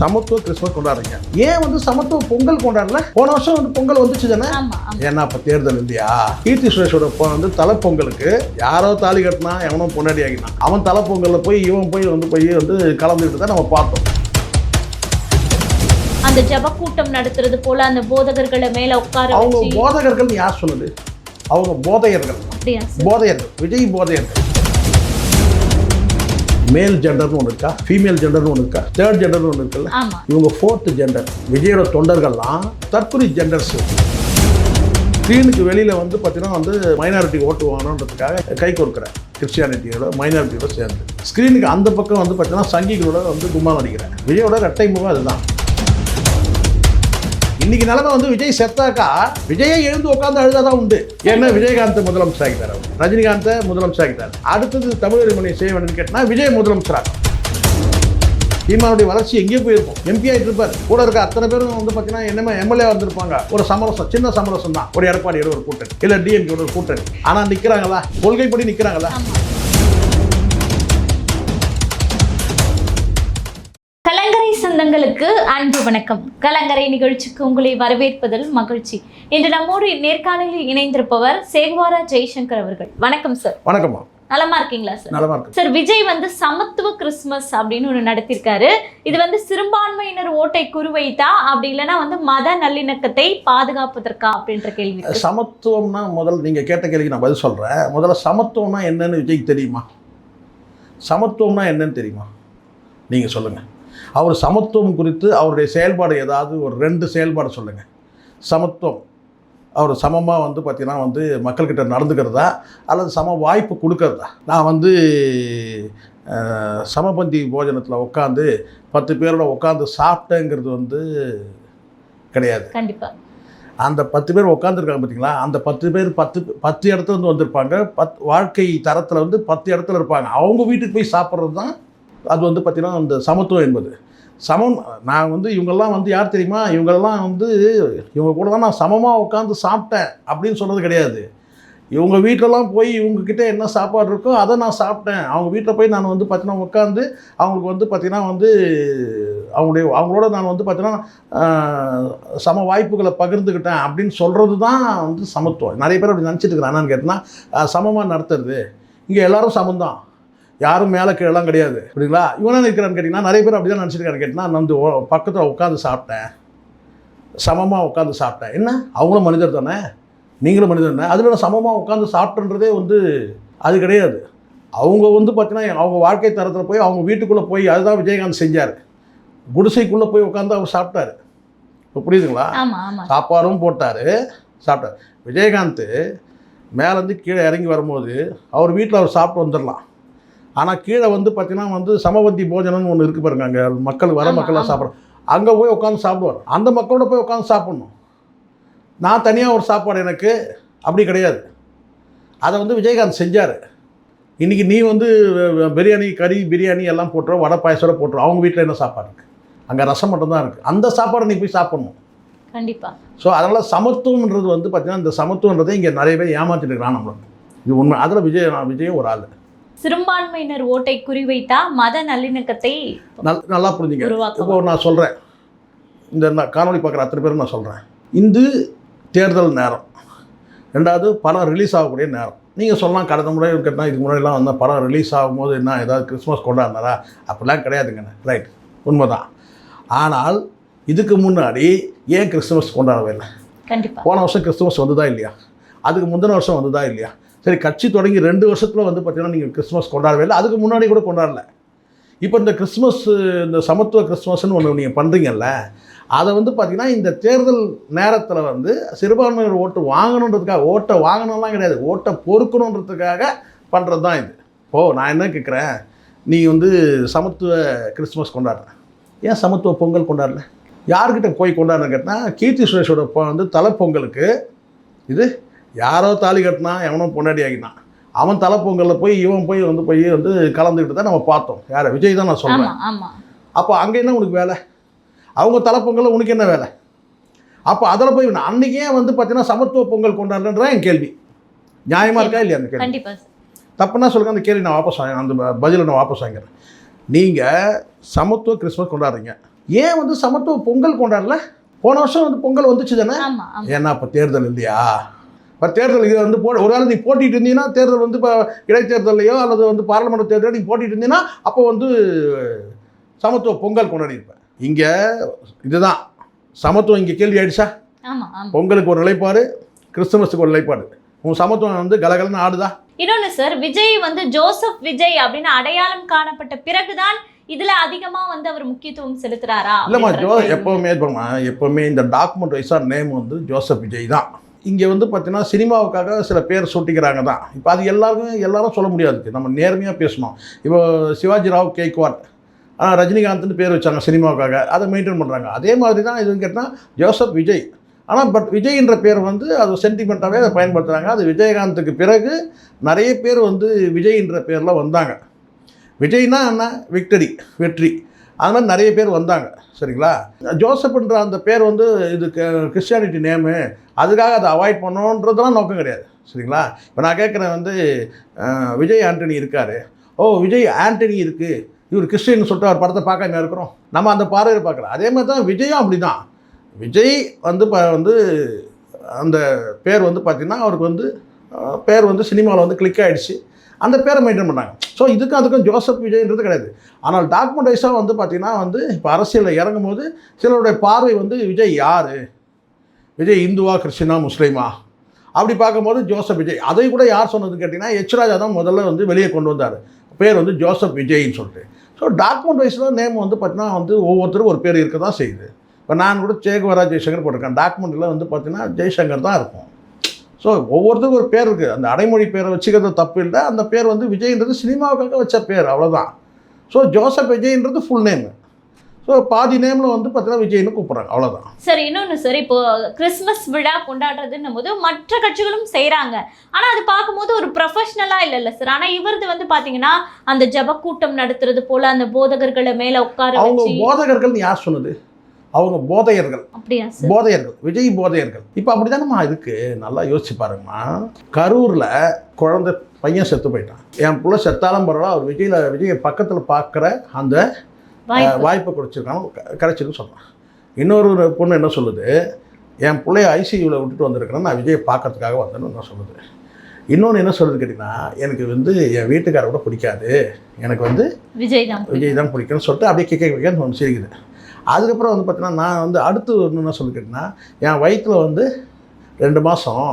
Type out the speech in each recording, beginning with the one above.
சமத்துவ கிறிஸ்மஸ் கொண்டாடுறீங்க. ஏன் வந்து சமத்துவ பொங்கல் கொண்டாடல? போன வருஷம் வந்து பொங்கல் வந்துச்சு தானே? ஏன்னா அப்ப தேர்தல் இல்லையா? கீர்த்தி சுரேஷோட பொ- வந்து தலை பொங்கலுக்கு யாரோ தாலி கட்டினா எவனோ பொண்டாடி ஆகினான் அவன் தலை பொங்கல்ல போய் இவன் போய் வந்து போய் வந்து கலந்துக்கிட்டு தான் நம்ம பார்த்தோம். அந்த ஜப கூட்டம் நடத்துறது போல அந்த போதகர்களை மேல உட்கார அவங்க போதகர்கள் யார் சொன்னது? அவங்க போதையர்கள். போதையர்கள் விஜய் போதையர்கள். மேல் ஜெண்டர்னு ஒன்று இருக்கா? ஃபீமேல் ஜெண்டர்னு ஒன்று இருக்கா? தேர்ட் ஜெண்டர்னு ஒன்று இருக்குல்ல? இவங்க ஃபோர்த்து ஜெண்டர் விஜயோட தொண்டர்கள்லாம் தற்கொலை ஜெண்டர்ஸ் ஸ்க்ரீனுக்கு வெளியில் வந்து பார்த்தீங்கன்னா வந்து மைனாரிட்டி ஓட்டு வாங்கணுன்றதுக்காக கை கொடுக்குறேன் கிறிஸ்டியானிட்டியோட மைனாரிட்டியோட சேர்ந்து. ஸ்க்ரீனுக்கு அந்த பக்கம் வந்து பார்த்தீங்கன்னா சங்கிகளோட வந்து கும்மா நடிக்கிறேன் விஜயோட ரெட்டை முகம் அதுதான். இன்னைக்கு நிலைமை வந்து விஜய் செத்தாக்கா விஜயை எழுந்து உட்காந்து அழுதாதான் உண்டு. ஏன்னா விஜயகாந்த் முதலமைச்சர் ஆகிட்டார் ரஜினிகாந்த் ரஜினிகாந்தை முதலமைச்சர் ஆகிட்டார் அடுத்தது தமிழ் செய்ய வேண்டும் கேட்டால் விஜய் முதலமைச்சராக சீமானுடைய வளர்ச்சி எங்கேயும் போயிருக்கும். எம்பி ஆகிட்டு இருப்பார். கூட இருக்க அத்தனை பேரும் வந்து பார்த்தீங்கன்னா என்னமே எம்எல்ஏ வந்திருப்பாங்க. ஒரு சமரசம் சின்ன சமரசம் தான் ஒரு எடப்பாடி ஒரு கூட்டணி இல்லை டிஎம்கே ஒரு கூட்டணி. ஆனால் நிற்கிறாங்களா கொள்கைப்படி நிற்கிறாங்களா சொந்தங்களுக்கு அன்பு வணக்கம். கலங்கரை நிகழ்ச்சிக்கு உங்களை வரவேற்பதில் மகிழ்ச்சி. இன்று நம்மோடு நேர்காணலில் இணைந்திருப்பவர் சேகுவாரா ஜெய்சங்கர் அவர்கள். வணக்கம் சார் வணக்கம்மா. நலமா இருக்கீங்களா சார் நலமா இருக்கு சார் விஜய் வந்து சமத்துவ கிறிஸ்மஸ் அப்படின்னு ஒன்று நடத்திருக்காரு. இது வந்து சிறுபான்மையினர் ஓட்டை குறிவைத்தா அப்படி இல்லைன்னா வந்து மத நல்லிணக்கத்தை பாதுகாப்பதற்கா அப்படின்ற கேள்வி. சமத்துவம்னா முதல்ல நீங்கள் கேட்ட கேள்விக்கு நான் பதில் சொல்கிறேன் முதல்ல சமத்துவம்னா என்னன்னு விஜய்க்கு தெரியுமா? சமத்துவம்னா என்னன்னு தெரியுமா? நீங்கள் சொல்லுங்கள் அவர் சமத்துவம் குறித்து அவருடைய செயல்பாடு ஏதாவது ஒரு ரெண்டு செயல்பாடு சொல்லுங்கள் சமத்துவம். அவர் சமமாக வந்து பார்த்தீங்கன்னா வந்து மக்கள்கிட்ட நடந்துக்கிறதா? அல்லது சம வாய்ப்பு கொடுக்கறதா? நான் வந்து சமபந்தி போஜனத்தில் உட்காந்து பத்து பேரோட உட்காந்து சாப்பிட்டேங்கிறது வந்து கிடையாது. கண்டிப்பா. அந்த பத்து பேர் உட்காந்துருக்காங்க பார்த்தீங்களா அந்த பத்து பேர் பத்து பத்து இடத்துல இருந்து வந்திருப்பாங்க. பத் வாழ்க்கை தரத்தில் வந்து பத்து இடத்துல இருப்பாங்க. அவங்க வீட்டுக்கு போய் சாப்பிட்றது தான் அது வந்து பார்த்திங்கன்னா அந்த சமத்துவம் என்பது. சமம் நான் வந்து இவங்கெல்லாம் வந்து யார் தெரியுமா? இவங்கெல்லாம் வந்து இவங்க கூட தான் நான் சமமாக உட்காந்து சாப்பிட்டேன் அப்படின்னு சொல்கிறது கிடையாது. இவங்க வீட்டிலலாம் போய் இவங்கக்கிட்ட என்ன சாப்பாடு இருக்கோ அதை நான் சாப்பிட்டேன். அவங்க வீட்டில் போய் நான் வந்து பார்த்தீங்கன்னா உட்காந்து அவங்களுக்கு வந்து பார்த்திங்கன்னா வந்து அவங்களுடைய அவங்களோட நான் வந்து பார்த்தீங்கன்னா சம வாய்ப்புகளை பகிர்ந்துக்கிட்டேன் அப்படின்னு சொல்கிறது தான் வந்து சமத்துவம். நிறைய பேர் அப்படி நினச்சிட்டு இருக்கிறான் என்னன்னு கேட்டால் சமமாக நடத்துறது. இங்கே எல்லோரும் சமந்தான் யாரும் மேலே கீழெல்லாம் கிடையாது. புரியுங்களா இவனா நிற்கிறான்னு கேட்டிங்கன்னா நிறைய பேர் அப்படி தான் நினச்சிருக்காரு. கேட்டிங்கன்னா நான் வந்து பக்கத்தில் உட்காந்து சாப்பிட்டேன். சமமாக உட்காந்து சாப்பிட்டேன். என்ன? அவங்களும் மனிதர் தானே? நீங்களும் மனிதர் தானே? அதில் சமமாக உட்காந்து சாப்பிட்டுன்றதே வந்து அது கிடையாது. அவங்க வந்து பார்த்தீங்கன்னா அவங்க வாழ்க்கை தரத்தில் போய் அவங்க வீட்டுக்குள்ளே போய் அதுதான் விஜயகாந்த் செஞ்சார். குடிசைக்குள்ளே போய் உட்காந்து அவர் சாப்பிட்டாரு. இப்போ புரியுதுங்களா? சாப்பாடும் போட்டார். சாப்பிட்டார். விஜயகாந்த் மேலேருந்து கீழே இறங்கி வரும்போது அவர் வீட்டில் அவர் சாப்பிட்டு வந்துடலாம். ஆனால் கீழே வந்து பார்த்தீங்கன்னா வந்து சமபந்தி போஜனம்னு ஒன்று இருக்குது பாருங்க அங்கே. மக்கள் வர மக்கள்லாம். சாப்பிட்றோம் அங்கே போய் உட்காந்து சாப்பிடுவார். அந்த மக்களோட போய் உட்காந்து சாப்பிட்ணும். நான் தனியாக ஒரு சாப்பாடு எனக்கு அப்படி கிடையாது. அதை வந்து விஜயகாந்த் செஞ்சார். இன்றைக்கி நீ வந்து பிரியாணி கறி பிரியாணி எல்லாம் போட்டுரும் வடை பாயசோட போட்டுரும் அவங்க வீட்டில் என்ன சாப்பாடு இருக்குது அங்கே ரசம் மட்டும்தான் இருக்குது அந்த சாப்பாடை நீ போய் சாப்பிட்ணும். கண்டிப்பா. ஸோ அதனால் சமத்துவம்ன்றது வந்து பார்த்தீங்கன்னா இந்த சமத்துவன்றதை இங்கே நிறைய பேர் ஏமாற்றிட்டு இருக்கிறான் நம்மளை. இது உண்மை. அதில் விஜய் விஜயும் ஒரு ஆள். சிறுபான்மையினர் ஓட்டை குறிவைத்தா மத நல்லிணக்கத்தை நல் நல்லா புரிஞ்சுங்க. இப்போ நான் சொல்கிறேன் இந்த நான் காணொளி பார்க்குற அத்தனை பேரும் நான் சொல்கிறேன் இந்த தேர்தல் நேரம். ரெண்டாவது படம் ரிலீஸ் ஆகக்கூடிய நேரம். நீங்கள் சொல்லலாம் கடந்த முறை கேட்டால் இதுக்கு முன்னாடிலாம் வந்து படம் ரிலீஸ் ஆகும்போது என்ன ஏதாவது கிறிஸ்மஸ் கொண்டாடினாரா? அப்படிலாம் கிடையாதுங்கண்ணே. ரைட் உண்மைதான். ஆனால் இதுக்கு முன்னாடி ஏன் கிறிஸ்துமஸ் கொண்டாடவே இல்லை? கண்டிப்பா. போன வருஷம் கிறிஸ்துமஸ் வந்ததா இல்லையா? அதுக்கு முந்தின வருஷம் வந்ததா இல்லையா? சரி கட்சி தொடங்கி ரெண்டு வருஷத்தில் வந்து பார்த்தீங்கன்னா நீங்கள் கிறிஸ்மஸ் கொண்டாடவே இல்லை. அதுக்கு முன்னாடி கூட கொண்டாடல. இப்போ இந்த கிறிஸ்மஸ் இந்த சமத்துவ கிறிஸ்மஸ்ன்னு ஒன்று நீங்கள் பண்ணுறீங்கல்ல அதை வந்து பார்த்திங்கன்னா இந்த தேர்தல் நேரத்தில் வந்து சிறுபான்மையினர் ஓட்டு வாங்கணுன்றதுக்காக ஓட்டை வாங்கணும்லாம் கிடையாது. ஓட்டை பொறுக்கணுன்றதுக்காக பண்ணுறது தான் இது. ஓ நான் என்ன கேட்குறேன் நீ வந்து சமத்துவ கிறிஸ்மஸ் கொண்டாடுற. ஏன் சமத்துவ பொங்கல் கொண்டாடல? யார்கிட்ட போய் கொண்டாடுறேன்னு கேட்டால் கீர்த்தி சுரேஷோட வந்து தலைப்பொங்கலுக்கு இது யாரோ தாலி கட்டினா எவனோ பொண்டாடி ஆகினான் அவன் தலை பொங்கலில் போய் இவன் போய் வந்து போய் வந்து கலந்துக்கிட்டு தான் நம்ம பார்த்தோம். யாரை? விஜய் தான் நான் சொல்கிறேன் அப்போ அங்கே என்ன உனக்கு வேலை? அவங்க தலை பொங்கலில் உனக்கு என்ன வேலை? அப்போ அதில் போய் அன்றைக்கே வந்து பார்த்தீங்கன்னா சமத்துவ பொங்கல் கொண்டாடுறேன்ற என் கேள்வி. நியாயமாக இருக்கா இல்லையா அந்த கேள்வி? தப்புன்னா சொல்லுங்க அந்த கேள்வி நான் வாபஸ் வாங்க அந்த பதிலை நான் வாபஸ் வாங்கிறேன் நீங்கள் சமத்துவ கிறிஸ்மஸ் கொண்டாடுறீங்க. ஏன் வந்து சமத்துவ பொங்கல் கொண்டாடல? போன வருஷம் வந்து பொங்கல் வந்துச்சு தானே ஏன்னா இப்போ தேர்தல் இல்லையா? இப்போ தேர்தல் இது வந்து போ ஒரு வேளை நீ போட்டிட்டு இருந்தீங்கன்னா தேர்தல் வந்து இப்போ இடைத்தேர்தலையோ அல்லது வந்து பாராளுமன்ற தேர்தலோ நீ போட்டிட்டு இருந்தீங்கன்னா அப்போ வந்து சமத்துவ பொங்கல் கொண்டாடி இருப்பேன் இங்கே இதுதான். சமத்துவம் இங்கே கேள்வி ஆயிடுச்சா? பொங்கலுக்கு ஒரு நிலைப்பாடு கிறிஸ்துமஸுக்கு ஒரு நிலைப்பாடு. உன் சமத்துவம் வந்து கலகலன்னு ஆடுதா? இன்னொன்னு சார் விஜய் வந்து ஜோசப் விஜய் அப்படின்னு அடையாளம் காணப்பட்ட பிறகுதான் இதுல அதிகமா வந்து அவர் முக்கியத்துவம் செலுத்துறாரா இல்லைம்மா ஜோ. எப்போவுமே எப்போவுமே இந்த டாக்குமெண்ட் வைஸாக நேம் வந்து ஜோசப் விஜய் தான். இங்கே வந்து பார்த்தீங்கன்னா சினிமாவுக்காக சில பேர் சூட்டிக்கிறாங்க தான் இப்போ அது எல்லாருக்கும் எல்லாரும் சொல்ல முடியாது. நம்ம நேர்மையாக பேசணும் இப்போ சிவாஜி ராவ் கேக்வாட் ரஜினிகாந்த்னு பேர் வச்சாங்க சினிமாவுக்காக. அதை மெயின்டைன் பண்ணுறாங்க அதே மாதிரி தான் இதுன்னு கேட்டால் ஜோசப் விஜய். ஆனால் பட் விஜய்ன்ற பேர் வந்து அது சென்டிமெண்ட்டாகவே அதை பயன்படுத்துகிறாங்க அது விஜயகாந்துக்கு பிறகு நிறைய பேர் வந்து விஜய்ன்ற பேரில் வந்தாங்க. விஜய்னா என்ன? விக்டரி வெற்றி. அதனால் நிறைய பேர் வந்தாங்க சரிங்களா? ஜோசப்ன்ற அந்த பேர் வந்து இது கிறிஸ்டியானிட்டி நேமு அதுக்காக அதை அவாய்ட் பண்ணணுன்றதுலாம் நோக்கம் கிடையாது சரிங்களா? இப்போ நான் கேட்குறேன் வந்து விஜய் ஆண்டனி இருக்கார். ஓ விஜய் ஆண்டனி இருக்குது இவர் கிறிஸ்டின்னு சொல்லிட்டு அவர் படத்தை பார்க்காம இருக்கிறோம்? நம்ம அந்த பார்வையில் பார்க்கலாம் அதே மாதிரி தான் விஜயும் அப்படி தான் விஜய் வந்து ப வந்து அந்த பேர் வந்து பார்த்திங்கன்னா அவருக்கு வந்து பேர் வந்து சினிமாவில் வந்து கிளிக் ஆகிடுச்சு அந்த பேரை மெயின்டைன் பண்ணாங்க. ஸோ இதுக்கும் அதுக்கும் ஜோசப் விஜய்ன்றது கிடையாது. ஆனால் டாக்குமெண்ட் வைஸாக வந்து பார்த்திங்கன்னா வந்து இப்போ அரசியலில் இறங்கும் போது சிலருடைய பார்வை வந்து விஜய் யார்? விஜய் இந்துவா கிறிஸ்டினா முஸ்லீமா? அப்படி பார்க்கும்போது ஜோசப் விஜய். அதை கூட யார் சொன்னதுன்னு கேட்டிங்கன்னா எச் ராஜா தான் முதல்ல வந்து வெளியே கொண்டு வந்தார். பேர் வந்து ஜோசப் விஜய்ன்னு சொல்லிட்டு. ஸோ டாக்குமெண்ட் வைஸில் நேம் வந்து பார்த்தீங்கன்னா வந்து ஒவ்வொருத்தரும் ஒரு பேர் இருக்க தான் செய்யுது. இப்போ நான் கூட சேகுவரா ஜெய்சங்கர் போட்டிருக்கேன். டாக்குமெண்ட்டில் வந்து பார்த்தீங்கன்னா ஜெய்சங்கர் தான் இருக்கும். ஸோ ஒவ்வொருத்தருக்கும் ஒரு பேர் இருக்குது அந்த அடைமொழி பேரை வச்சுக்கிறது தப்பு இல்லை. அந்த பேர் வந்து விஜய்ன்றது சினிமாவுக்காக வச்ச பேர் அவ்வளோதான் ஸோ ஜோசப் விஜய்ன்றது ஃபுல் நேம் ஸோ பாதி நேமில் வந்து பார்த்தீங்கன்னா விஜய்னு கூப்பிட்றாங்க. அவ்வளோதான் சரி இன்னொன்னு சார் இப்போ கிறிஸ்மஸ் விழா கொண்டாடுறதுன்னும் போது மற்ற கட்சிகளும் செய்றாங்க. ஆனா அது பார்க்கும்போது ஒரு ப்ரொஃபஷனலா இல்ல இல்ல சார் ஆனா இவரது வந்து பாத்தீங்கன்னா அந்த ஜப கூட்டம் நடத்துறது போல அந்த போதகர்களை மேல உட்கார அவங்க போதகர்கள்னு யார் சொன்னது? அவங்க போதையர்கள். போதையர்கள் விஜய் போதையர்கள். இப்போ அப்படிதானம்மா இருக்கு? நல்லா யோசிச்சு பாருங்கம்மா. கரூரில் குழந்தை பையன் செத்து போயிட்டான். என் புள்ள செத்தாலும் பரவாயில்ல அவர் விஜயில் விஜயை பக்கத்தில் பார்க்குற அந்த வாய்ப்பு. கொடுத்துருக்காங்க கிடைச்சிருன்னு சொல்கிறான் இன்னொரு பொண்ணு என்ன சொல்லுது? என் பிள்ளைய ஐசியூவில் விட்டுட்டு வந்திருக்கிறேன் நான் விஜயை பார்க்கறதுக்காக வந்தேன்னு என்ன சொல்லுது. இன்னொன்று என்ன சொல்லுது கேட்டிங்கன்னா எனக்கு வந்து என் வீட்டுக்காரை கூட பிடிக்காது. எனக்கு வந்து விஜய் தான் விஜய் தான் பிடிக்கும்னு சொல்லிட்டு அப்படியே கேட்க கேட்கன்னு ஒன்று சிரிக்குது. அதுக்கப்புறம் வந்து பார்த்தீங்கன்னா நான் வந்து அடுத்து ஒன்று என்ன சொல்லி கேட்டிங்கன்னா என் வயிற்றில் வந்து ரெண்டு மாதம்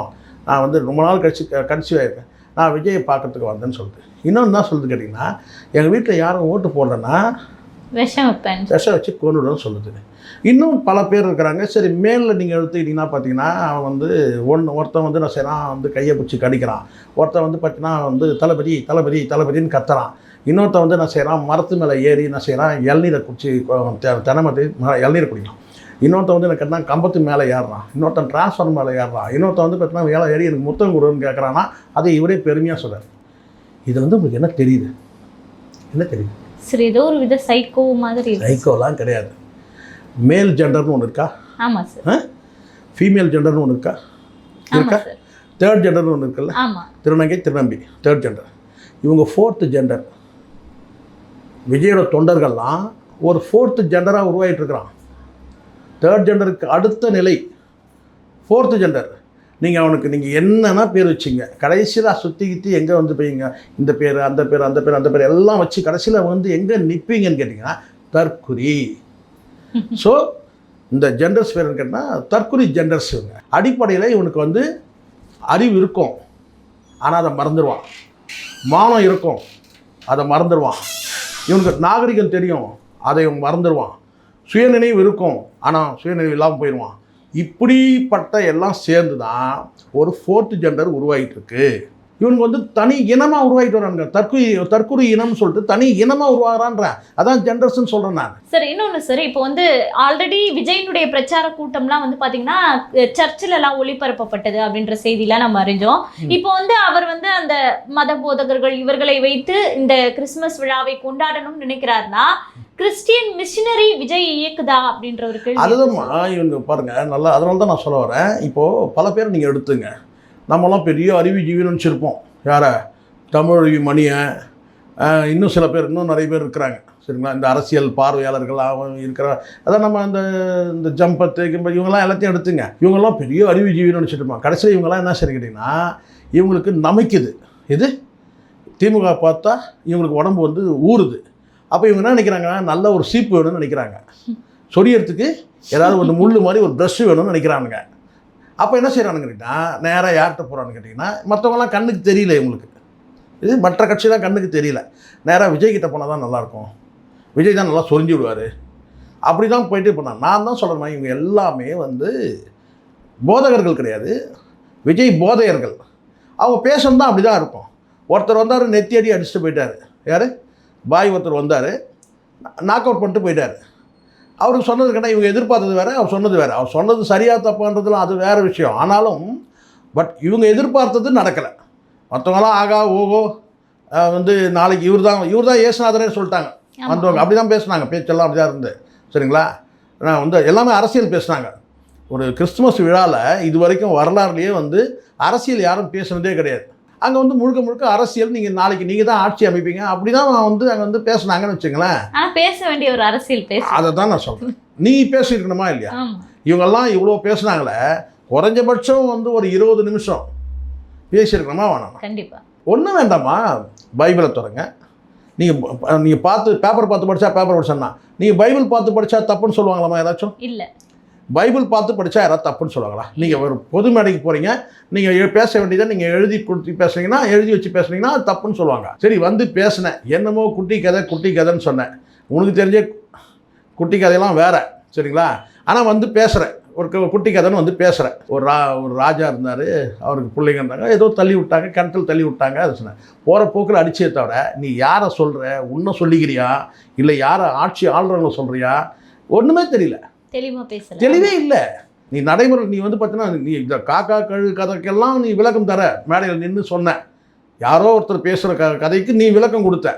நான் வந்து ரொம்ப நாள் கழிச்சு கன்சீவ் ஆயிருக்கேன். நான் விஜயை பார்க்கறதுக்கு வந்தேன்னு சொல்லிட்டு. இன்னொன்று என்ன சொல்லுது கேட்டிங்கன்னா எங்கள் வீட்டில் யாரும் ஓட்டு போடலன்னா விஷம் வைப்பேன் விஷம் வச்சு கொண்டுடுன்னு சொல்லுது. இன்னும் பல பேர் இருக்கிறாங்க. சரி மேலில் நீங்கள் எடுத்துக்கிட்டிங்கன்னா பார்த்தீங்கன்னா அவன் வந்து ஒன்று ஒருத்தன் வந்து நான் செய்கிறான் வந்து கையை பிடிச்சி கடிக்கிறான். ஒருத்தன் வந்து பார்த்தீங்கன்னா வந்து தளபதி தளபதி தளபதின்னு கத்துறான். இன்னொருத்தன் வந்து நான் செய்கிறான் மரத்து மேலே ஏறி என்ன செய்கிறான் இளநீரை குடிச்சு தினமதி இளநீரை குடிக்கலாம் இன்னொருத்தன் வந்து எனக்கு என்ன கம்பத்து மேலே ஏறுறான். இன்னொருத்தன் டிரான்ஸ்ஃபார்ம் மேலே ஏறுறான். இன்னொருத்தன் வந்து பார்த்தீங்கன்னா வேலை ஏறி எனக்கு முத்தம் கொடுன்னு கேட்குறான்னா அதை இவரே பெருமையாக சொல்கிறார் இது வந்து உங்களுக்கு என்ன தெரியுது? என்ன தெரியுது? சரி ஏதோ ஒரு வித சைக்கோ மாதிரி. சைக்கோலாம் கிடையாது. மேல் ஜெண்டர்னு ஒன்று இருக்கா? ஆமா சார் ஃபீமேல் ஜெண்டர்னு ஒன்று இருக்கா? இருக்கா? தேர்ட் ஜெண்டர்னு ஒன்று இருக்குல்ல? திருநங்கை திருநம்பி. தேர்ட் ஜெண்டர் இவங்க ஃபோர்த்து ஜெண்டர் விஜயோட தொண்டர்கள்லாம் ஒரு ஃபோர்த்து ஜெண்டராக உருவாகிட்டுருக்குறான் தேர்ட் ஜெண்டருக்கு அடுத்த நிலை. ஃபோர்த்து ஜெண்டர் நீங்கள் அவனுக்கு நீங்கள் என்னென்னா பேர் வச்சிங்க. கடைசியில் சுற்றி கித்தி எங்கே வந்து போய்ங்க? இந்த பேர் அந்த பேர் அந்த பேர் அந்த பேர் எல்லாம் வச்சு கடைசியில் வந்து எங்கே நிற்பீங்கன்னு கேட்டிங்கன்னா தற்குறி ஸோ இந்த ஜெண்டர்ஸ் பேர் கேட்டால் தற்குறி ஜெண்டர்ஸ் இவங்க. அடிப்படையில் இவனுக்கு வந்து அறிவு இருக்கும். ஆனால் அதை மறந்துடுவான் மானம் இருக்கும். அதை மறந்துடுவான் இவனுக்கு நாகரிகம் தெரியும். அதை இவன் மறந்துடுவான். சுயநினைவு இருக்கும். ஆனால் சுயநினைவு இல்லாமல் போயிடுவான். இப்படிப்பட்ட எல்லாம் சேர்ந்து தான் ஒரு ஃபோர்த்து ஜெண்டர் உருவாகிட்டு இருக்கு இவனுக்கு வந்து தனி இனமாக உருவாகிட்டு வராங்க தற்குறி தற்குறி இனம்னு சொல்லிட்டு தனி இனமாக உருவாகிறான்றேன் அதான் ஜெண்டர்ஸ்னு சொல்கிறேன் நான். சார் இன்னொன்று சார் இப்போ வந்து ஆல்ரெடி விஜயனுடைய பிரச்சார கூட்டம்லாம் வந்து பார்த்தீங்கன்னா சர்ச்சில் எல்லாம் ஒளிபரப்பப்பட்டது அப்படின்ற செய்திலாம் நம்ம அறிஞ்சோம். இப்போ வந்து அவர் வந்து அந்த மத போதகர்கள் இவர்களை வைத்து இந்த கிறிஸ்மஸ் விழாவை கொண்டாடணும்னு நினைக்கிறாருன்னா கிறிஸ்டியன் மிஷினரி விஜய் இயக்குதா அப்படின்ற ஒரு கேள்வி அதுதான். இவங்க பாருங்கள் நல்லா அதனால தான் நான் சொல்ல வரேன். இப்போது பல பேர் நீங்கள் எடுத்துங்க. நம்மலாம் பெரிய அறிவுஜீவின்னு நினச்சிருப்போம் யாரை? தமிழ் மணியை. இன்னும் சில பேர் இன்னும் நிறைய பேர் இருக்கிறாங்க. சரிங்களா? இந்த அரசியல் பார்வையாளர்கள் அவன் இருக்கிற அதான் நம்ம அந்த இந்த ஜம்பத்து கிம்ப இவங்கெல்லாம் எல்லாத்தையும் எடுத்துங்க. இவங்கெல்லாம் பெரிய அறிவுஜீவின்னு நினச்சிட்டு கடைசியில் இவங்கெல்லாம் என்ன சரி கேட்டிங்கன்னா இவங்களுக்கு நமைக்குது. இது திமுக பார்த்தா இவங்களுக்கு உடம்பு வந்து ஊறுது. அப்போ இவங்க என்ன நினைக்கிறாங்கன்னா நல்ல ஒரு சீப்பு வேணும்னு நினைக்கிறாங்க. சொரியறதுக்கு ஏதாவது ஒரு முள் மாதிரி ஒரு ப்ரஷ் வேணும்னு நினைக்கிறானுங்க. அப்போ என்ன செய்கிறான்னு கேட்டிங்கன்னா நேராக யார்கிட்ட போகிறான்னு கேட்டிங்கன்னா மற்றவங்களாம் கண்ணுக்கு தெரியல இவங்களுக்கு. இது மற்ற கட்சியெலாம் கண்ணுக்கு தெரியல. நேராக விஜய்கிட்ட போனால் தான் நல்லாயிருக்கும். விஜய் தான் நல்லா சொரிஞ்சு விடுவார். அப்படி தான் போயிட்டு போனான் நான் தான் சொல்கிறேன் இவங்க எல்லாமே வந்து போதகர்கள் கிடையாது. விஜய் போதையர்கள். அவங்க பேசணும் தான் அப்படி தான் இருக்கும். ஒருத்தர் வந்தார் நெத்தியடி அடிச்சுட்டு போயிட்டார். யார்? பாய் ஒருத்தர் வந்தார். நாக் அவுட் பண்ணிட்டு போயிட்டார். அவருக்கு சொன்னது கேட்டால் இவங்க எதிர்பார்த்தது வேறு அவர் சொன்னது வேறு. அவர் சொன்னது சரியாக தப்பான்றதுலாம் அது வேறு விஷயம். ஆனாலும் பட் இவங்க எதிர்பார்த்தது நடக்கலை. மற்றவங்களாம் ஆகா ஓகோ வந்து நாளைக்கு இவர் தான் இவர் தான் ஏசுநாதரே சொல்லிட்டாங்க. வந்தவங்க அப்படி தான் பேசுனாங்க. பேச்செல்லாம் அப்படி தான் இருந்து. சரிங்களா? நான் வந்து எல்லாமே அரசியல் பேசுனாங்க. ஒரு கிறிஸ்துமஸ் விழாவில் இது வரைக்கும் வரலாறுலேயே வந்து அரசியல் யாரும் பேசுனதே கிடையாது. அங்கே வந்து முழுக்க முழுக்க அரசியல் நீங்கள் நாளைக்கு நீங்கள் தான் ஆட்சி அமைப்பீங்க. அப்படி தான் வந்து அங்கே வந்து பேசுனாங்கன்னு வச்சுங்களேன் ஆனா பேச வேண்டிய ஒரு அரசியல் பேச. அதை தான் நான் சொல்கிறேன் நீ பேசியிருக்கணுமா இல்லையா? இவங்கெல்லாம் இவ்வளோ பேசுனாங்களே குறைஞ்சபட்சம் வந்து ஒரு இருபது நிமிஷம் பேசியிருக்கணுமா வேணாமா? கண்டிப்பா. ஒன்றும் வேண்டாமா? பைபிளை தொடங்க. நீங்கள் நீங்கள் பார்த்து பேப்பர் பார்த்து படித்தா பேப்பர் படிச்சோன்னா நீங்கள் பைபிள் பார்த்து படித்தா தப்புன்னு சொல்லுவாங்களாமா ஏதாச்சும்? இல்ல. பைபிள் பார்த்து படித்தா யாராவது தப்புன்னு சொல்லுவாங்களா? நீங்கள் ஒரு பொது மேடைக்கு போகிறீங்க நீங்கள் பேச வேண்டியதை நீங்கள் எழுதி கொடுத்து பேசுனீங்கன்னா எழுதி வச்சு பேசுனீங்கன்னா அது தப்புன்னு சொல்லுவாங்க. சரி வந்து பேசினேன். என்னமோ குட்டி கதை குட்டி கதைன்னு சொன்னேன். உனக்கு தெரிஞ்ச குட்டி கதையெல்லாம் வேறு சரிங்களா? ஆனால் வந்து பேசுகிறேன் ஒரு குட்டி கதைன்னு வந்து பேசுகிறேன் ஒரு ரா ஒரு ராஜா இருந்தார் அவருக்கு பிள்ளைங்க இருந்தாங்க ஏதோ தள்ளி விட்டாங்க கிணத்துல தள்ளி விட்டாங்க அது சொன்னேன். போகிற போக்கில் அடிச்சே தவிர நீ யாரை சொல்கிற உன்னை சொல்லிக்கிறியா? இல்லை யாரை ஆட்சி ஆளுறவங்களை சொல்கிறியா ஒன்றுமே தெரியல. தெளிவா பேசல. தெளிவே இல்லை. நீ நடைமுறை நீ வந்து பார்த்தீங்கன்னா நீ இந்த காக்கா கழு கதைக்கெல்லாம் நீ விளக்கம் தர. மேடையில் நின்று சொன்ன. யாரோ ஒருத்தர் பேசுகிற க கதைக்கு நீ விளக்கம் கொடுத்த.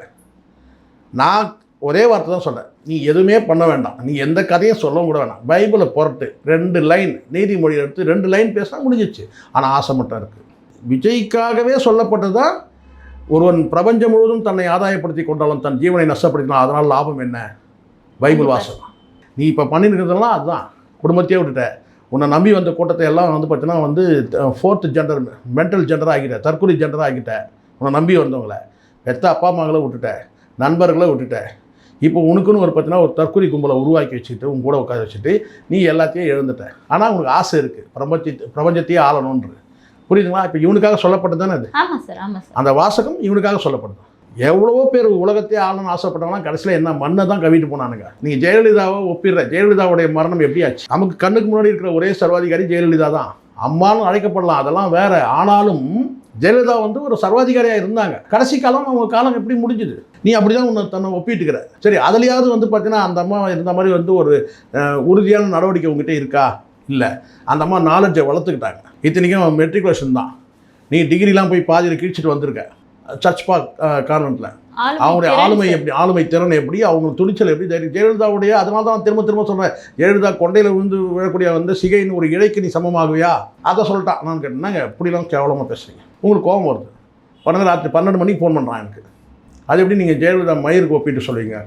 நான் ஒரே வார்த்தை தான் சொன்னேன். நீ எதுவுமே பண்ண வேண்டாம். நீ எந்த கதையும் சொல்லவும் கூட வேணாம். பைபிளை புரட்டு ரெண்டு லைன் நீதிமொழி எடுத்து ரெண்டு லைன் பேசினா முடிஞ்சிச்சு. ஆனால் ஆசை மட்டும் இருக்குது விஜய்க்காகவே சொல்லப்பட்டது தான் ஒருவன் பிரபஞ்சம் முழுவதும் தன்னை ஆதாயப்படுத்தி கொண்டாலும் தன் ஜீவனை நஷ்டப்படுத்தினான் அதனால் லாபம் என்ன? பைபிள் வாசகம். நீ இப்போ பண்ணிருக்கிறதெல்லாம் அதுதான். குடும்பத்தையே விட்டுட்ட. உன்னை நம்பி வந்த கூட்டத்தை எல்லாம் வந்து பார்த்தீங்கன்னா வந்து ஃபோர்த் ஜெண்டர் மென்டல் ஜெண்டர் ஆகிட்ட தற்கொலை ஜெண்டர் ஆகிட்ட உன்னை நம்பி வந்தவங்கள. பெத்த அப்பா அம்மாங்களை விட்டுட்ட. நண்பர்களை விட்டுட்ட. இப்போ உனக்குன்னு ஒரு பார்த்தீங்கன்னா ஒரு தற்கொலை கும்பலை உருவாக்கி வச்சுட்டு உன் கூட உட்கார வச்சுட்டு நீ எல்லாத்தையும் எழுந்துட்ட ஆனால் உனக்கு ஆசை இருக்குது பிரபஞ்சத்தை பிரபஞ்சத்தையே ஆளணுன்ற புரியுதுங்களா? இப்போ இவனுக்காக சொல்லப்பட்டது தானே அது? அந்த வாசகம் இவனுக்காக சொல்லப்படுது எவ்வளவோ பேர் உலகத்தையே ஆளணும்னு ஆசைப்பட்டாங்கன்னா கடைசியில் என்ன மண்ணை தான் கவிட்டு போனானுங்க. நீங்கள் ஜெயலலிதாவை ஒப்பிடுற ஜெயலலிதாவுடைய மரணம் எப்படி ஆச்சு? நமக்கு கண்ணுக்கு முன்னாடி இருக்கிற ஒரே சர்வாதிகாரி ஜெயலலிதா தான். அம்மான்னு அழைக்கப்படலாம் அதெல்லாம் வேற. ஆனாலும் ஜெயலலிதா வந்து ஒரு சர்வாதிகாரியாக இருந்தாங்க. கடைசி காலம் அவங்க காலம் எப்படி முடிஞ்சுது? நீ அப்படி தான் உன்னை தன்னை ஒப்பிட்டுக்கிற சரி அதுலேயாவது வந்து பார்த்தீங்கன்னா அந்த அம்மா இருந்த மாதிரி வந்து ஒரு உறுதியான நடவடிக்கை உங்ககிட்ட இருக்கா? இல்லை. அந்த அம்மா நாலேஜை வளர்த்துக்கிட்டாங்க. இத்தனைக்கும் மெட்ரிகுலேஷன் தான். நீ டிகிரிலாம் போய் பாதியில் கிழிச்சிட்டு வந்திருக்க. சர்ச் பார்க் கான்வெண்ட்டில் அவங்களுடைய ஆளுமை. எப்படி ஆளுமை திறன் எப்படி அவங்க துணிச்சல் எப்படி ஜெயலலிதாவுடைய அதனால தான் திரும்ப திரும்ப சொல்கிறேன் ஜெயலலிதா கொண்டையில் விழுந்து விழக்கூடிய வந்து சிகைன்னு ஒரு இழைக்கு நீ சமமாகுவியா? அதை சொல்லிட்டான். நான் கேட்டேன்னாங்க இப்படிலாம் கேவலமாக பேசுறீங்க? உங்களுக்கு கோபம் வருது. பன்னெண்டு ராத்திரி பன்னெண்டு மணிக்கு ஃபோன் பண்ணுறான் எனக்கு. அது எப்படி நீங்கள் ஜெயலலிதா மயிருக்கு ஒப்பிட்டு சொல்லுவீங்க?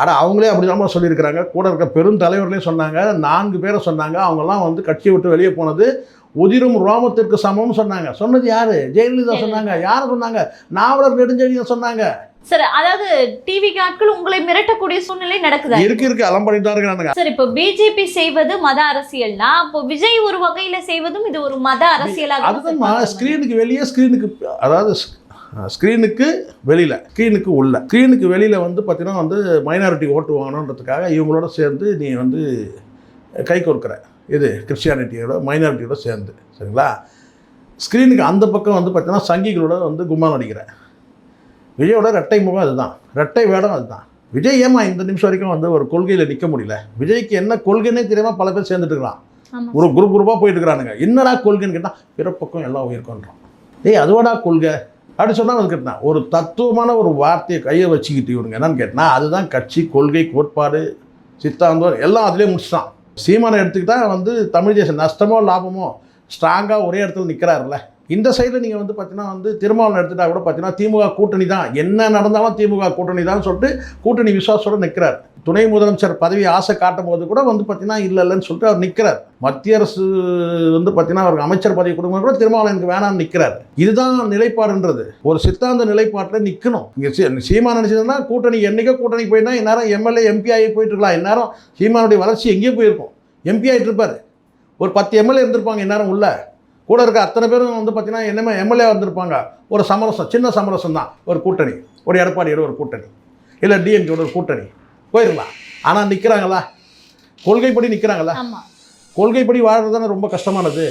ஆனால் அவங்களே அப்படி தான் சொல்லியிருக்கிறாங்க. கூட இருக்க பெரும் தலைவர்களே சொன்னாங்க நான்கு பேரை சொன்னாங்க. அவங்கெல்லாம் வந்து கட்சியை விட்டு வெளியே போனது உதிரும் ரோமத்திற்கு சமம்னு சொன்னாங்க. சொன்னது யாரு? ஜெயலலிதா சொன்னாங்க. யாரை சொன்னாங்க? நாவலர் நெடுஞ்செழியன் சொன்னாங்க. சார் அதாவது டிவி ஆட்கள் உங்களை மிரட்டக்கூடிய சூழ்நிலை நடக்குதா? இருக்கு இருக்கு. அலம் பண்ணிட்டு தான் இருக்கானுங்க சார் இப்போ பிஜேபி செய்வது மத அரசியல்னா அப்போ விஜய் ஒரு வகையில செய்வதும் இது ஒரு மத அரசியலாக அதுதான்மா ஸ்க்ரீனுக்கு வெளியே ஸ்க்ரீனுக்கு அதாவது ஸ்க்ரீனுக்கு வெளியில் ஸ்க்ரீனுக்கு உள்ள. ஸ்க்ரீனுக்கு வெளியில் வந்து பார்த்தீங்கன்னா வந்து மைனாரிட்டி ஓட்டு வாங்கணுன்றதுக்காக இவங்களோட சேர்ந்து நீ வந்து கை கொடுக்குற இது கிறிஸ்டியானிட்டியோட மைனாரிட்டியோட சேர்ந்து சரிங்களா? ஸ்க்ரீனுக்கு அந்த பக்கம் வந்து பார்த்தீங்கன்னா சங்கிகளோட வந்து கும்மான் அடிக்கிற விஜயோட ரெட்டை முகம் அதுதான். ரெட்டை வேடம் அதுதான். விஜய் ஏமா இந்த நிமிஷம் வரைக்கும் வந்து ஒரு கொள்கையில் நிற்க முடியல? விஜய்க்கு என்ன கொள்கைன்னே தெரியாமல் பல பேர் சேர்ந்துட்டு இருக்கலாம் ஆமா. ஒரு குரூப் குரூப்பாக போயிட்டு இருக்கிறானுங்க என்னடா கொள்கைன்னு கேட்டால் பிறப்பக்கம் எல்லாம் உயிர்கொன்றோம் ஏய் அதுவாடா கொள்கை? அப்படி சொன்னால் அது கேட்டான் ஒரு தத்துவமான ஒரு வார்த்தையை கையை வச்சுக்கிட்டு இவனுங்க என்னன்னு கேட்டால் அதுதான் கட்சி கொள்கை கோட்பாடு சித்தாந்தம் எல்லாம் அதிலே முடிச்சிட்டான். சீமானை எடுத்துக்கிட்டால் வந்து தமிழ் தேசம் நஷ்டமோ லாபமோ ஸ்ட்ராங்காக ஒரே இடத்துல நிற்கிறாருல்ல இந்த சைடில் நீங்கள் வந்து பார்த்தீங்கன்னா வந்து திருமாவளம் எடுத்துட்டா கூட பார்த்தீங்கன்னா திமுக கூட்டணி தான். என்ன நடந்தாலும் திமுக கூட்டணி தான் சொல்லிட்டு கூட்டணி விசுவாசோடு நிற்கிறார் துணை முதலமைச்சர் பதவி ஆசை காட்டும் போது கூட வந்து பார்த்தீங்கன்னா இல்லை இல்லைன்னு சொல்லிட்டு அவர் நிற்கிறார் மத்திய அரசு வந்து பார்த்தீங்கன்னா அவருக்கு அமைச்சர் பதவி கொடுக்கும்போது கூட திருமாவளவன் எனக்கு வேணாம்னு நிற்கிறார் இதுதான் நிலைப்பாடுன்றது. ஒரு சித்தாந்த நிலைப்பாட்டில் நிற்கணும் இங்கே சீமா நினச்சதுன்னா கூட்டணி என்னைக்கோ கூட்டணி போயினா இந்நேரம் எம்எல்ஏ எம்பி ஆகி போயிட்டு இருக்கலாம். இந்நேரம் சீமானுடைய வளர்ச்சி எங்கேயோ போயிருக்கும். எம்பி ஆகிட்டு இருப்பார். ஒரு பத்து எம்எல்ஏ இருந்திருப்பாங்க இந்நேரம் உள்ள. கூட இருக்க அத்தனை பேரும் வந்து பார்த்தீங்கன்னா என்னமே எம்எல்ஏ வந்திருப்பாங்க. ஒரு சமரசம் சின்ன சமரசம் தான் ஒரு கூட்டணி. ஒரு எடப்பாடியோட ஒரு கூட்டணி. இல்லை டிஎம்கேயோட ஒரு கூட்டணி. போயிடலாம் ஆனால் நிற்கிறாங்களா கொள்கைப்படி நிற்கிறாங்களா கொள்கைப்படி வாழ்றது தானே ரொம்ப கஷ்டமானது.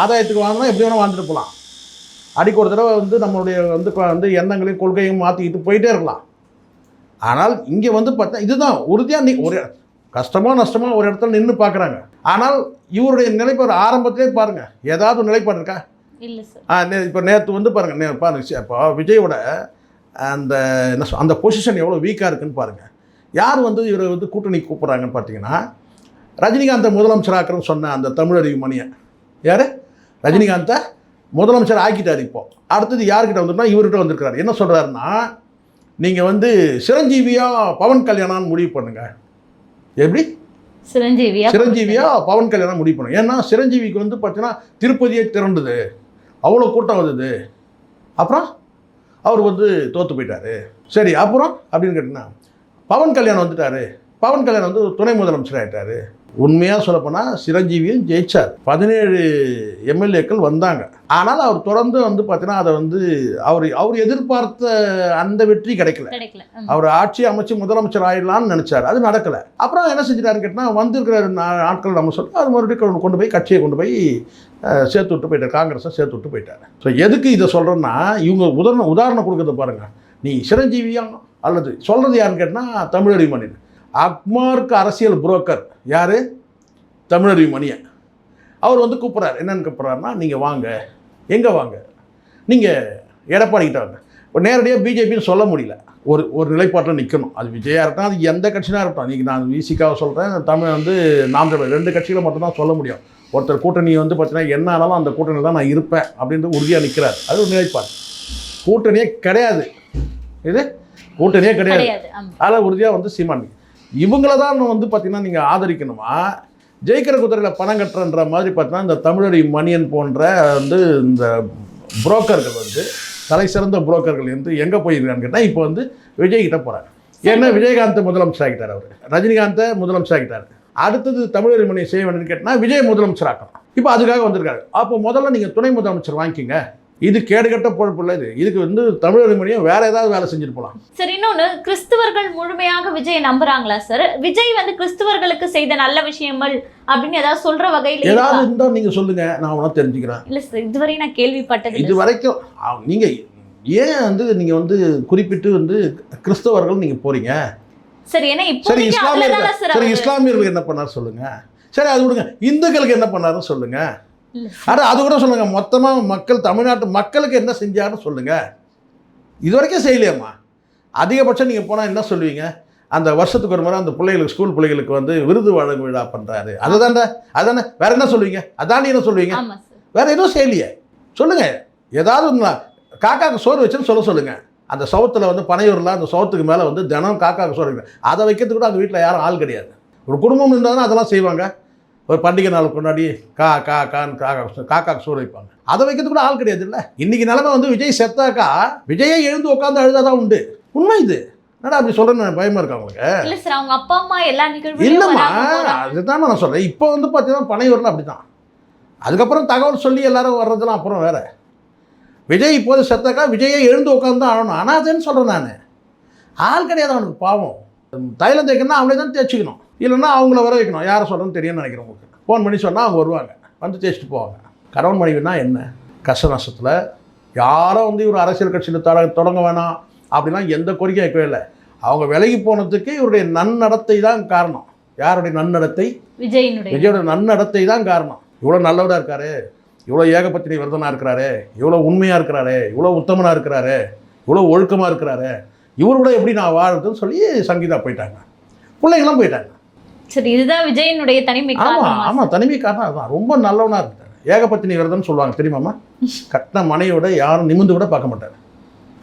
ஆதாயத்துக்கு வாழ்ந்தா எப்படி வேணால் வாழ்ந்துட்டு போகலாம் அடிக்கு ஒரு தடவை வந்து நம்மளுடைய வந்து வந்து எண்ணங்களையும் கொள்கையும் மாற்றிக்கிட்டு போயிட்டே இருக்கலாம். ஆனால் இங்கே வந்து பார்த்தா இதுதான் உறுதியாக நீ ஒரு கஷ்டமோ நஷ்டமோ ஒரு இடத்துல நின்று பார்க்குறாங்க ஆனால் இவருடைய நிலைப்பாடு ஆரம்பத்திலே பாருங்கள் ஏதாவது ஒரு நிலைப்பாடு இருக்கா? இல்ல சார் ஆ இப்போ நேற்று வந்து பாருங்கள் பாருங்க இப்போ விஜயோட அந்த என்ன சொல் அந்த பொசிஷன் எவ்வளோ வீக்காக இருக்குன்னு பாருங்கள் யார் வந்து இவரை வந்து கூட்டணி கூப்பிட்றாங்கன்னு பார்த்தீங்கன்னா ரஜினிகாந்தை முதலமைச்சராக்குறேன்னு சொன்ன அந்த தமிழறிவு மணியை யார்? ரஜினிகாந்தை முதலமைச்சர் ஆக்கிட்டார் இப்போ. அடுத்தது யார்கிட்ட வந்துட்டா இவர்கிட்ட வந்திருக்கிறார். என்ன சொல்கிறாருன்னா நீங்கள் வந்து சிரஞ்சீவியா பவன் கல்யாணம்னு முடிவு பண்ணுங்க. எப்படி? சிரஞ்சீவியா சிரஞ்சீவியா பவன் கல்யாணம்? முடிவு பண்ணும் ஏன்னா சிரஞ்சீவிக்கு வந்து பார்த்தீங்கன்னா திருப்பதியே திரண்டுது. அவ்வளோ கூட்டம் வந்தது. அப்புறம் அவர் வந்து தோற்று போயிட்டாரு. சரி அப்புறம் அப்படின்னு கேட்டிங்கன்னா பவன் கல்யாணம் வந்துட்டாரு. பவன் கல்யாணம் வந்து துணை முதலமைச்சர் ஆயிட்டாரு. உண்மையாக சொல்லப்போனால் சிரஞ்சீவியும் ஜெயிச்சார். பதினேழு எம்எல்ஏக்கள் வந்தாங்க. ஆனால் அவர் தொடர்ந்து வந்து பார்த்தீங்கன்னா அதை வந்து அவர் அவர் எதிர்பார்த்த அந்த வெற்றி கிடைக்கல. அவர் ஆட்சி அமைச்சு முதலமைச்சர் ஆயிடலாம்னு நினைச்சாரு. அது நடக்கல. அப்புறம் என்ன செஞ்சிட்டாருன்னு கேட்டால் வந்திருக்கிற நா- ஆட்கள் நம்ம சொல்லி அது மறுபடியும் கொண்டு- போய் கட்சியை கொண்டு போய் சேர்த்து விட்டு போயிட்டார். காங்கிரஸை சேர்த்து விட்டு போயிட்டார். ஸோ எதுக்கு இதை சொல்கிறேன்னா இவங்க உதாரணம் உதாரணம் கொடுக்கறத பாருங்க. நீ சிரஞ்சீவியா அல்லது சொல்கிறது யாருன்னு கேட்டால் தமிழறி மணியன் அக்மார்க்கு அரசியல் புரோக்கர். யார்? தமிழறி மணியன். அவர் வந்து கூப்பிட்றாரு. என்னன்னு கூப்பிட்றாருன்னா நீங்கள் வாங்க. எங்கே வாங்க? நீங்கள் எடப்பாடி கிட்ட வாங்க. நேரடியாக பிஜேபின்னு சொல்ல முடியல. ஒரு ஒரு நிலைப்பாட்டில் நிற்கணும் அது விஜயா இருக்கட்டும் அது எந்த கட்சினா இருக்கட்டும். இன்றைக்கி நான் விசிகாவை சொல்கிறேன் தமிழ் வந்து நாம் ரெண்டு கட்சிகளை மட்டும்தான் சொல்ல முடியும். ஒருத்தர் கூட்டணி வந்து பார்த்தீங்கன்னா என்ன ஆனாலும் அந்த கூட்டணியில் தான் நான் இருப்பேன் அப்படின்ட்டு உறுதியாக நிற்கிறார் அது ஒரு நிலைப்பாடு. கூட்டணியே கிடையாது. இது? கூட்டணியே கிடையாது. அதில் உறுதியாக வந்து சீமான் இவங்கள தான் வந்து பார்த்தீங்கன்னா நீங்கள் ஆதரிக்கணுமா? ஜெயிக்கிற குதிரையில் பணம் கட்டுறன்ற மாதிரி பார்த்தீங்கன்னா இந்த தமிழடி மணியன் போன்ற வந்து இந்த புரோக்கர்கள் வந்து தலை சிறந்த புரோக்கர்கள் வந்து எங்கே போயிருக்கான்னு கேட்டால் இப்போ வந்து விஜய் கிட்ட போகிறாங்க ஏன்னா விஜயகாந்த் முதலமைச்சர் ஆகிட்டார் அவர். ரஜினிகாந்தை முதலமைச்சர் ஆகிட்டார். அடுத்தது தமிழரி மணியை செய்ய வேண்டும்னு கேட்டால் விஜய் முதலமைச்சர் ஆக்கணும். இப்போ அதுக்காக வந்திருக்காரு. அப்போ முதல்ல நீங்கள் துணை முதலமைச்சர் வாங்கிக்கிங்க. இது கேடுகட்ட பொழப்பு இல்லை இது. இதுக்கு வந்து தமிழரி மணியும் வேறு ஏதாவது வேலை செஞ்சுட்டு போகலாம் சரி இன்னொன்னு கிறிஸ்துவர்கள் முழுமையாக விஜய் நம்புறாங்களா சார் விஜய் வந்து கிறிஸ்துவர்களுக்கு செய்த நல்ல விஷயங்கள் அப்படின்னு ஏதாவது சொல்ற வகையில? ஏதாவது இருந்தால் நீங்கள் சொல்லுங்கள் நான் வேணா தெரிஞ்சுக்கிறேன். இல்ல சார் இதுவரை நான் கேள்விப்பட்டது இது வரைக்கும் நீங்க ஏன் வந்து நீங்க வந்து குறிப்பிட்டு வந்து கிறிஸ்தவர்கள் நீங்க போறீங்க? சரி ஏன்னா சரி அவ்வளவுதானே இஸ்லாமியர்கள் சார் இஸ்லாமியர்களுக்கு என்ன பண்ணார் சொல்லுங்க. சரி அது விடுங்க. இந்துக்களுக்கு என்ன பண்ணாருன்னு சொல்லுங்க. அட அது கூட சொல்லுங்க. மொத்தமா மக்கள் தமிழ்நாட்டு மக்களுக்கு என்ன செஞ்சாருன்னு சொல்லுங்க. இது வரைக்கும் செய்யலையாம்மா. அதிகபட்சம் நீங்க போனா என்ன சொல்லுவீங்க? அந்த வருஷத்துக்கு ஒரு முறை அந்த பிள்ளைகளுக்கு ஸ்கூல் பிள்ளைகளுக்கு வந்து விருது வழங்கும் விழா பண்றாரு. அதுதான்டா அதானே? வேற என்ன சொல்லுவீங்க? அதாண்டி என்ன சொல்லுவீங்க? வேற எதுவும் செய்யலையே. சொல்லுங்க. ஏதாவது ஒண்ணு காக்காக்கு சோறு வச்சுன்னு சொல்ல சொல்லுங்க. அந்த சவுத்தில் வந்து பனையூரில் அந்த சவுத்துக்கு மேலே வந்து தினம் காக்காக்கு சோறு அதை வைக்கிறதுக்கு கூட அந்த வீட்டில் யாரும் ஆள் கிடையாது. ஒரு குடும்பம் இருந்தாலும் அதெல்லாம் செய்வாங்க. ஒரு பண்டிகை நாள் கொண்டாடி கா கா கான்னு காக்கா காக்காக்கு சோறு வைப்பாங்க அதை வைக்கிறதுக்கு கூட ஆள் கிடையாது இல்லை. இன்னைக்கு நிலைமை வந்து விஜய் செத்தாக்கா விஜயை எழுந்து உட்காந்து அழுதாதான் உண்டு. உண்மை இது. என்னடா அப்படி சொல்கிறேன்னு பயமா இருக்கா இல்ல சார் அவங்க அப்பா அம்மா எல்லா இல்லைம்மா. அதுதான் நான் சொல்கிறேன் இப்போ வந்து பார்த்தீங்கன்னா பனையூரில் அப்படி தான் அதுக்கப்புறம் தகவல் சொல்லி எல்லாரும் வர்றதெல்லாம் அப்புறம் வேற. விஜய் இப்போது செத்தாக்கா விஜயை எழுந்து உட்காந்து தான் ஆகணும். அனாதேன்னு சொல்கிறேன் நான். ஆள் கிடையாது அவனுக்கு பாவம். தைலம் தேய்க்கணும்னா அவங்களே தான் தேய்ச்சிக்கணும். இல்லைன்னா அவங்கள வர வைக்கணும். யாரை சொல்கிறேன்னு தெரியும்னு நினைக்கிறேன் உங்களுக்கு. ஃபோன் பண்ணி சொன்னால் அவங்க வருவாங்க. வந்து தேய்ச்சிட்டு போவாங்க. கணவன் மனைவினா என்ன? கஷ்ட நஷ்டத்தில் யாரோ வந்து இவர் அரசியல் கட்சியில் தொட தொடங்க வேணாம். அப்படிலாம் எந்த கோரிக்கையும் வைக்கவே இல்லை. அவங்க விலகி போனதுக்கு இவருடைய நன்னடத்தை தான் காரணம். யாருடைய நன்னடத்தை? விஜயோட நன்னடத்தை தான் காரணம். இவ்வளோ நல்லவராக இருக்காரு. இவ்வளோ ஏகபத்தினி விரதனாக இருக்கிறாரு. இவ்வளோ உண்மையாக இருக்கிறாரு. இவ்வளோ உத்தமனாக இருக்கிறாரு. இவ்வளோ ஒழுக்கமாக இருக்கிறாரு. இவரோட எப்படி நான் வாழறதுன்னு சொல்லி சங்கீதா போயிட்டாங்க. பிள்ளைங்களாம் போயிட்டாங்க. சரி இதுதான் விஜயினுடைய தனிமை ஆமாம் ஆமாம் தனிமை காரணம் அதுதான். ரொம்ப நல்லவனாக இருக்காரு ஏகபத்தினி விரதம்னு சொல்லுவாங்க தெரியுமாம்மா கட்டின மனையோட யாரும் நிமிந்து கூட பார்க்க மாட்டார்.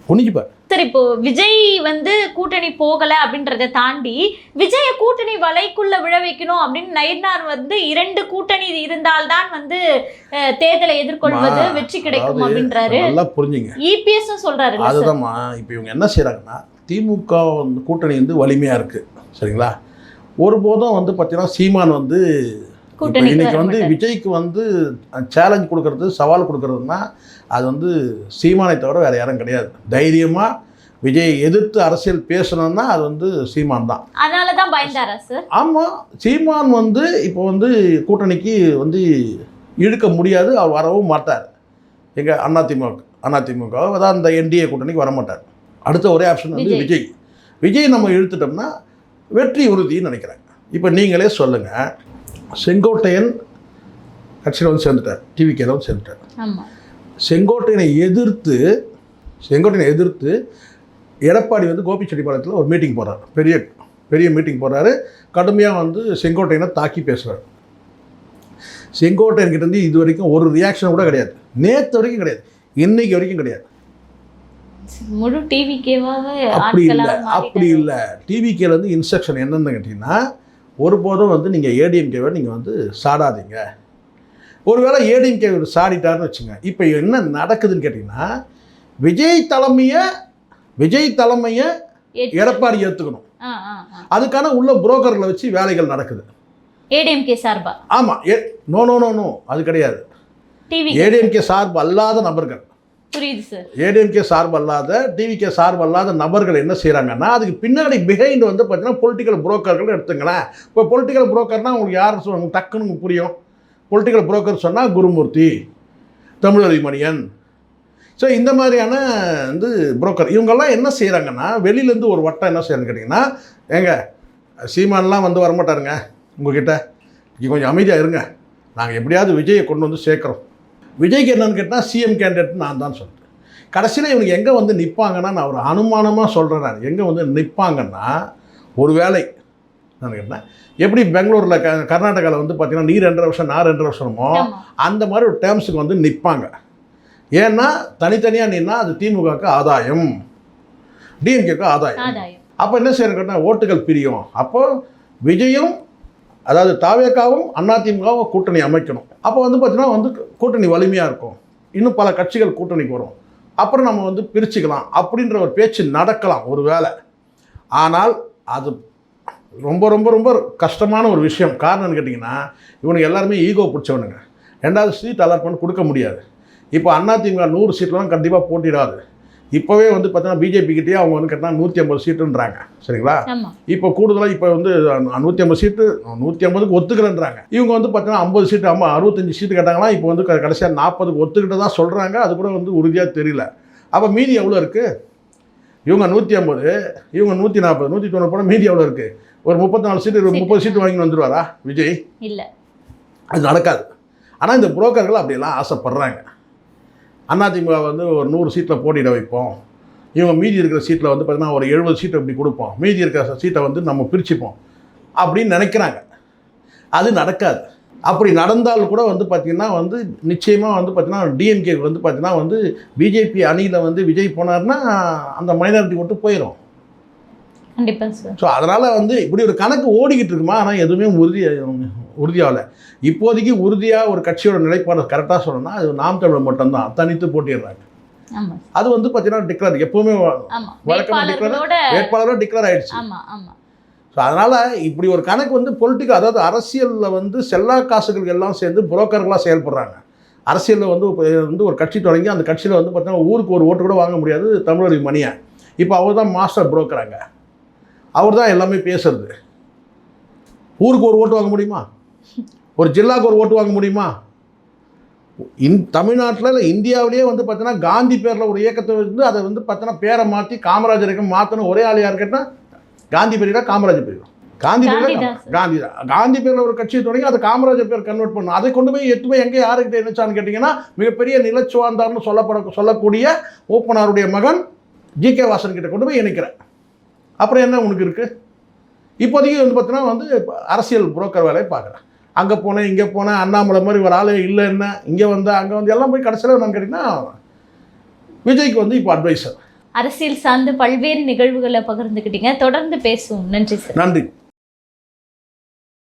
புனிஞ்சுப்பார் சார் இப்போ விஜய் வந்து கூட்டணி போகல அப்படின்றத தாண்டி விஜய கூட்டணி வலைக்குள்ள விழ வைக்கணும் அப்படின்னு நயினார் வந்து இரண்டு கூட்டணி இருந்தால்தான் வந்து தேர்தலை எதிர்கொள்வது வெற்றி கிடைக்கும் அப்படின்றாரு. நல்லா புரிஞ்சுங்க. இபிஎஸ் சொல்றாரு அதுதான்மா இப்போ இவங்க என்ன செய்கிறாங்கன்னா திமுக வந்து கூட்டணி வந்து வலிமையாக இருக்குது சரிங்களா? ஒருபோதும் வந்து பார்த்தீங்கன்னா சீமான் வந்து இன்னைக்கு வந்து. விஜய்க்கு வந்து சேலஞ்ச் கொடுக்கறது சவால் கொடுக்கறதுனா அது வந்து சீமானை தவிர வேறு யாரும் கிடையாது. தைரியமாக விஜய் எதிர்த்து அரசியல் பேசணும்னா அது வந்து சீமான் தான். அதனாலதான் பயந்தாரா சார் ஆமாம் சீமான் வந்து இப்போ வந்து கூட்டணிக்கு வந்து இழுக்க முடியாது அவர் வரவும் மாட்டார். எங்கள் அதிமுக அதிமுக அதான் அந்த என்டிஏ கூட்டணிக்கு வர மாட்டார். அடுத்த ஒரே ஆப்ஷன் வந்து விஜய். விஜய். விஜய் நம்ம இழுத்துட்டோம்னா வெற்றி உறுதின்னு நினைக்கிறேன். இப்போ நீங்களே சொல்லுங்கள் செங்கோட்டையன் கட்சியில் வந்து சேர்ந்துட்டார். டிவிக்கேல வந்து சேர்ந்துட்டார். செங்கோட்டையனை எதிர்த்து செங்கோட்டையனை எதிர்த்து எடப்பாடி வந்து கோபிச்செட்டிப்பாளையத்தில் ஒரு மீட்டிங் போகிறார் பெரிய பெரிய மீட்டிங் போகிறாரு கடுமையாக வந்து செங்கோட்டையனை தாக்கி பேசுகிறார் செங்கோட்டையன்கிட்ட இருந்து இது வரைக்கும் ஒரு ரியாக்ஷன் கூட கிடையாது. நேற்று வரைக்கும் கிடையாது. இன்னைக்கு வரைக்கும் கிடையாது. முழு டிவிக்கேவாக அப்படி இல்லை அப்படி இல்லை. டிவிக்கேல வந்து இன்ஸ்ட்ரக்ஷன் என்னென்னு கேட்டிங்கன்னா ஒருபோதும் வந்து நீங்கள் ஏடிஎம்கேவை நீங்கள் வந்து சாடாதீங்க. ஒருவேளை ஏடிஎம்கே சாடிட்டாருன்னு வச்சுங்க இப்போ என்ன நடக்குதுன்னு கேட்டிங்கன்னா விஜய் தலைமையை விஜய் தலைமையை எடப்பாடி ஏற்றுக்கணும் அதுக்கான உள்ள புரோக்கர்களை வச்சு வேலைகள் நடக்குது. ஏடிஎம்கே சார்பா? ஆமாம் ஏ நோ நோ நோ நோ அது கிடையாது. ஏடிஎம்கே சார்பு அல்லாத நபர்கள். புரியுது சார். ஏடிஎம்கே சார்பல்லாத டிவிகே சார்பல்லாத நபர்கள் என்ன செய்கிறாங்கன்னா அதுக்கு பின்னாடி பிஹைண்ட் வந்து பார்த்தீங்கன்னா பொலிட்டிக்கல் புரோக்கர்கள் எடுத்துங்களேன். இப்போ பொலிட்டிக்கல் புரோக்கர்னால் உங்களுக்கு யார் சொல்லுங்க டக்குன்னு உங்களுக்கு புரியும். பொலிட்டிக்கல் புரோக்கர் சொன்னால் குருமூர்த்தி தமிழறிமணியன் ஸோ இந்த மாதிரியான வந்து புரோக்கர் இவங்கெல்லாம் என்ன செய்கிறாங்கன்னா வெளியிலேருந்து ஒரு வட்டம் என்ன செய்யறதுன்னு கேட்டிங்கன்னா ஏங்க சீமான்லாம் வந்து வரமாட்டாருங்க உங்ககிட்ட. நீங்கள் கொஞ்சம் அமைதியாக இருங்க. நாங்கள் எப்படியாவது விஜயை கொண்டு வந்து சேர்க்குறோம். விஜய்க்கு என்னன்னு கேட்டால் சிஎம் கேண்டிடேட் நான் தான் சொல்கிறேன் கடைசியில் இவனுக்கு எங்கே வந்து நிற்பாங்கன்னா நான் ஒரு அனுமானமாக சொல்கிறேன் எங்கே வந்து நிற்பாங்கன்னா ஒரு வேளை நான் கேட்டேன். எப்படி பெங்களூரில் க கர்நாடகாவில் வந்து பார்த்தீங்கன்னா நீ ரெண்டரை வருஷம் நான் ரெண்டரை வருஷமோ அந்த மாதிரி ஒரு டேர்ம்ஸுக்கு வந்து நிற்பாங்க ஏன்னா தனித்தனியாக நின்னா அது திமுகவுக்கு ஆதாயம். டிஎம்கேக்கு ஆதாயம். அப்போ என்ன செய்யணும்னா ஓட்டுகள் பிரியும். அப்போ விஜயும் அதாவது தாவேக்காவும் அதிமுகவும் கூட்டணி அமைக்கணும். அப்போ வந்து பார்த்தீங்கன்னா வந்து கூட்டணி வலிமையாக இருக்கும். இன்னும் பல கட்சிகள் கூட்டணிக்கு வரும். அப்புறம் நம்ம வந்து பிரிச்சுக்கலாம். அப்படின்ற ஒரு பேச்சு நடக்கலாம் ஒரு வேலை ஆனால் அது ரொம்ப ரொம்ப ரொம்ப கஷ்டமான ஒரு விஷயம். காரணம்னு கேட்டிங்கன்னா இவனுக்கு எல்லாருமே ஈகோ பிடிச்சவனுங்க. ரெண்டாவது சீட் அலாட்மெண்ட் கொடுக்க முடியாது. இப்போ அதிமுக நூறு சீட்லாம் கண்டிப்பாக போட்டிடாது இப்போவே வந்து பார்த்தீங்கன்னா பிஜேபி கிட்டேயே அவங்க வந்து கேட்டால் நூற்றி ஐம்பது சீட்டுன்றாங்க. சரிங்களா? இப்போ கூடுதலாக இப்போ வந்து நூற்றி ஐம்பது சீட்டு நூற்றி ஐம்பதுக்கு ஒத்துக்கிறேன்றாங்க இவங்க வந்து பார்த்தீங்கன்னா ஐம்பது சீட்டு அம்மா அறுபத்தஞ்சு சீட்டு கேட்டாங்களா இப்போ வந்து கடைசியாக நாற்பதுக்கு ஒத்துக்கிட்டு தான் சொல்கிறாங்க அது கூட வந்து உறுதியாக தெரியல. அப்போ மீதி எவ்வளோ இருக்குது இவங்க நூற்றி ஐம்பது இவங்க நூற்றி நாற்பது நூற்றி தொண்ணூறு போனால் மீதி எவ்வளோ இருக்குது ஒரு முப்பத்தி நாலு சீட்டு ஒரு முப்பது சீட்டு வாங்கி வந்துடுவாரா விஜய்? இல்ல. அது நடக்காது. ஆனால் இந்த புரோக்கர்கள் அப்படியெல்லாம் ஆசைப்படுறாங்க. அதிமுக வந்து ஒரு நூறு சீட்டில் போட்டியிட வைப்போம். இவங்க மீதி இருக்கிற சீட்டில் வந்து பார்த்தீங்கன்னா ஒரு எழுபது சீட்டு இப்படி கொடுப்போம். மீதி இருக்கிற சீட்டை வந்து நம்ம பிரிச்சுப்போம். அப்படின்னு நினைக்கிறாங்க. அது நடக்காது. அப்படி நடந்தால் கூட வந்து பார்த்திங்கன்னா வந்து நிச்சயமாக வந்து பார்த்திங்கன்னா டிஎம்கே வந்து பார்த்திங்கன்னா வந்து பிஜேபி அணியில் வந்து விஜய் போனார்னா அந்த மைனாரிட்டி மட்டும் போயிடும் கண்டிப்பா சார். ஸோ அதனால் வந்து இப்படி ஒரு கணக்கு ஓடிக்கிட்டு இருக்குமா? ஆனால் எதுவுமே உறுதி உறுதியாகலை. இப்போதைக்கு உறுதியாக ஒரு கட்சியோட நிலைப்பாடு கரெக்டாக சொல்லணும்னா அது நாம் தமிழர் மட்டும்தான். தனித்து போட்டிடுறாங்க. அது வந்து பார்த்தீங்கன்னா டிக்ளேர் எப்போவுமே ஆமா. வழக்கமா வேட்பாளர்களோட வேட்பாளராக டிக்ளேர் ஆயிடுச்சு. ஸோ அதனால் இப்படி ஒரு கணக்கு வந்து பொலிட்டிக்கல் அதாவது அரசியலில் வந்து செல்லா காசுகள் எல்லாம் சேர்ந்து புரோக்கர்களாக செயல்படுறாங்க. அரசியலில் வந்து வந்து ஒரு கட்சி தொடங்கி அந்த கட்சியில் வந்து பார்த்தீங்கன்னா ஊருக்கு ஒரு ஓட்டு கூட வாங்க முடியாது தமிழறி மணியை. இப்போ அவர் தான் மாஸ்டர் புரோக்கராங்க அவர் தான் எல்லாமே பேசுறது. ஊருக்கு ஒரு ஓட்டு வாங்க முடியுமா? ஒரு ஜில்லாவுக்கு ஒரு ஓட்டு வாங்க முடியுமா? இன் தமிழ்நாட்டில் இல்லை இந்தியாவிலேயே வந்து பார்த்தீங்கன்னா காந்தி பேரில் ஒரு இயக்கத்தை வந்து அதை வந்து பார்த்தீங்கன்னா பேரை மாற்றி காமராஜருக்கு மாற்றணும் ஒரே ஆள் யார் கேட்டால் காந்தி பேரிடா காமராஜர் பேரிடா காந்தி பேரில் காந்திதாஸ். காந்தி காந்தி பேரில் ஒரு கட்சியை தொடங்கி அதை காமராஜர் பேர் கன்வெர்ட் பண்ணணும். அதை கொண்டு போய் எட்டு போய் எங்கே யாருக்கிட்ட என்னச்சான்னு கேட்டிங்கன்னா மிகப்பெரிய நிலச்சுவாந்தார்னு சொல்லப்பட சொல்லக்கூடிய ஓப்பனாருடைய மகன் ஜி கே வாசன் கிட்ட கொண்டு போய் இணைக்கிறேன். அப்புறம் என்ன உனக்கு இருக்குது இப்போதைக்கு வந்து பார்த்தீங்கன்னா வந்து அரசியல் புரோக்கர் வேலையை பார்க்குறேன். அங்கே போனேன் இங்கே போனேன் அண்ணாமலை மாதிரி ஒரு ஆளே இல்லை என்ன? இங்கே வந்தேன் அங்கே வந்து எல்லாம் போய் கடைசியில் என்னன்னு கேட்டிங்கன்னா விஜய்க்கு வந்து இப்போ அட்வைசர் அரசியல் சார்ந்து பல்வேறு நிகழ்வுகளை பகிர்ந்துக்கிட்டீங்க. தொடர்ந்து பேசுவோம். நன்றி சார். நன்றி.